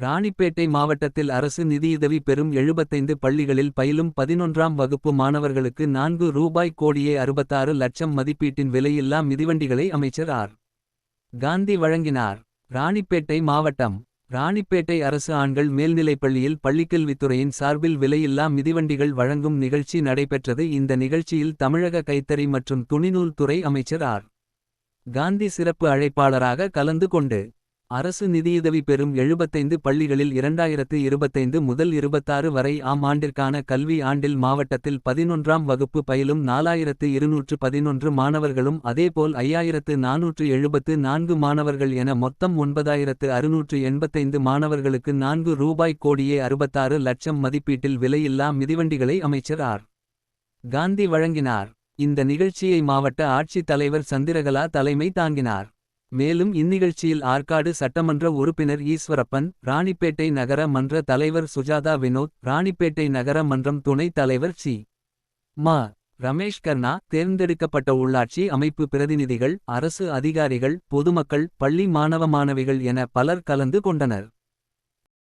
ராணிப்பேட்டை மாவட்டத்தில் அரசு நிதியுதவி பெறும் 75 பள்ளிகளில் பயிலும் பதினொன்றாம் வகுப்பு மாணவர்களுக்கு நான்கு ரூபாய் கோடியே அறுபத்தாறு லட்சம் மதிப்பீட்டின் விலையில்லா மிதிவண்டிகளை அமைச்சர் ஆர். காந்தி வழங்கினார். ராணிப்பேட்டை மாவட்டம் ராணிப்பேட்டை அரசு ஆண்கள் மேல்நிலைப்பள்ளியில் பள்ளிக்கல்வித்துறையின் சார்பில் விலையில்லா மிதிவண்டிகள் வழங்கும் நிகழ்ச்சி நடைபெற்றது இந்த நிகழ்ச்சியில் தமிழக கைத்தறி மற்றும் துணிநூல் துறை அமைச்சர் ஆர். காந்தி சிறப்பு அழைப்பாளராக கலந்து கொண்டு. அரசு நிதியுதவி பெறும் 75 பள்ளிகளில் 2025 முதல் 26 வரை ஆம் ஆண்டிற்கான கல்வி ஆண்டில் மாவட்டத்தில் பதினொன்றாம் வகுப்பு பயிலும் 4211 மாணவர்களும் அதேபோல் 5474 மாணவர்கள் என மொத்தம் 9685 மாணவர்களுக்கு நான்கு ரூபாய் கோடியே 66 லட்சம் மதிப்பீட்டில் விலையில்லா மிதிவண்டிகளை அமைச்சர் ஆர். காந்தி வழங்கினார். இந்த நிகழ்ச்சியை மாவட்ட ஆட்சித் தலைவர் சந்திரகலா தலைமை தாங்கினார். மேலும் இந்நிகழ்ச்சியில் ஆற்காடு சட்டமன்ற உறுப்பினர் ஈஸ்வரப்பன். ராணிப்பேட்டை நகர மன்ற தலைவர் சுஜாதா வினோத். ராணிப்பேட்டை நகர மன்றம் துணைத் தலைவர் சி. மா ரமேஷ் கர்ணா தேர்ந்தெடுக்கப்பட்ட உள்ளாட்சி அமைப்பு பிரதிநிதிகள். அரசு அதிகாரிகள் பொதுமக்கள் பள்ளி மாணவ மாணவிகள் என பலர் கலந்து கொண்டனர்.